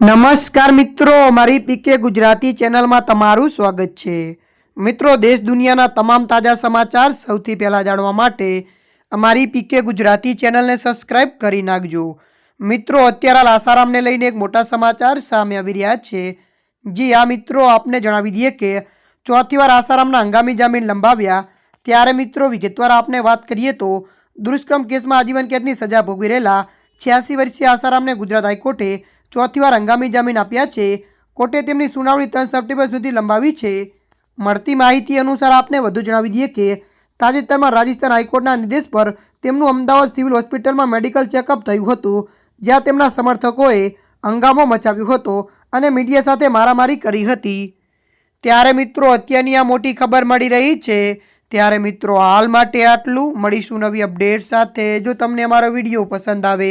નમસ્કાર મિત્રો, મારી પીકે ગુજરાતી ચેનલમાં તમારું સ્વાગત છે. મિત્રો, દેશ દુનિયાના તમામ તાજા સમાચાર સૌથી પહેલાં જાણવા માટે અમારી પીકે ગુજરાતી ચેનલને સબસ્ક્રાઇબ કરી નાખજો. મિત્રો, અત્યારે આસારામને લઈને એક મોટા સમાચાર સામે આવી રહ્યા છે. જી આ મિત્રો, આપને જણાવી દઈએ કે ચોથી વાર આસારામના હંગામી જામીન લંબાવ્યા. ત્યારે મિત્રો, વિગતવાર આપને વાત કરીએ તો દુષ્કર્મ કેસમાં આજીવન કેદની સજા ભોગવી રહેલા છ્યાસી વર્ષીય આસારામને ગુજરાત હાઈકોર્ટે ચોથી વાર હંગામી જામીન આપ્યા છે. કોર્ટે તેમની સુનાવણી ત્રણ સપ્ટેમ્બર સુધી લંબાવી છે. મળતી માહિતી અનુસાર આપને વધુ જણાવી દઈએ કે તાજેતરમાં રાજસ્થાન હાઈકોર્ટના નિર્દેશ પર તેમનું અમદાવાદ સિવિલ હોસ્પિટલમાં મેડિકલ ચેકઅપ થયું હતું, જ્યાં તેમના સમર્થકોએ હંગામો મચાવ્યો હતો અને મીડિયા સાથે મારામારી કરી હતી. ત્યારે મિત્રો, અત્યારની આ મોટી ખબર મળી રહી છે. ત્યારે મિત્રો, હાલ માટે આટલું. મળીશું નવી અપડેટ સાથે. જો તમને અમારો વીડિયો પસંદ આવે